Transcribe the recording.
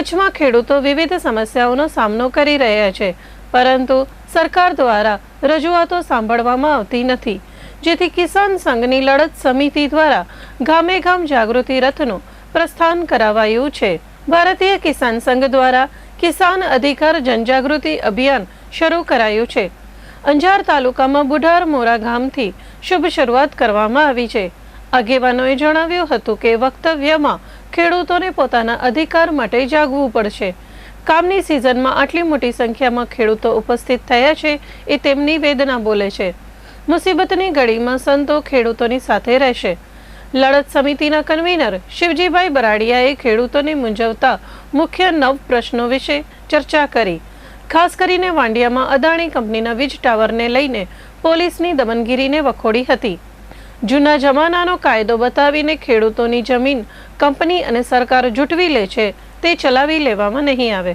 કચ્છમાં ખેડૂતો વિવિધ સમસ્યાઓનો સામનો કરી રહ્યા છે. પરંતુ સરકાર દ્વારા રજૂઆતો સાંભળવામાં આવતી નથી. જેથી કિસાન સંઘની લડત સમિતિ દ્વારા ગામે ગામ જાગૃતિ રથનું પ્રસ્થાન કરાવાયું છે. ભારતીય કિસાન સંઘ દ્વારા કિસાન અધિકાર જનજાગૃતિ અભિયાન શરૂ કરાયું છે. અંજાર તાલુકામાં બુઢાર મોરા ગામથી શુભ શરૂઆત કરવામાં આવી છે. આગેવાનોએ જણાવ્યું હતું કે વક્તવ્યમાં ખેડૂતોને પોતાના અધિકાર માટે જાગવું પડશે. કામની સિઝનમાં આટલી મોટી સંખ્યામાં ખેડૂતો ઉપસ્થિત થયા છે એ તેમની વેદના બોલે છે. મુસીબતની ઘડીમાં સંતો ખેડૂતોની સાથે રહેશે. લડત સમિતિના કન્વીનર શિવજીભાઈ બરાડિયાએ ખેડૂતોને મૂંઝવતા મુખ્ય નવ પ્રશ્નો વિશે ચર્ચા કરી. ખાસ કરીને વાંડિયામાં અદાણી કંપનીના વીજ ટાવરને લઈને પોલીસની દમનગીરીને વખોડી હતી. જૂના જમાનાનો કાયદો બતાવીને ખેડૂતોની જમીન કંપની અને સરકાર જૂટવી લે છે, તે ચલાવી લેવામાં નહીં આવે.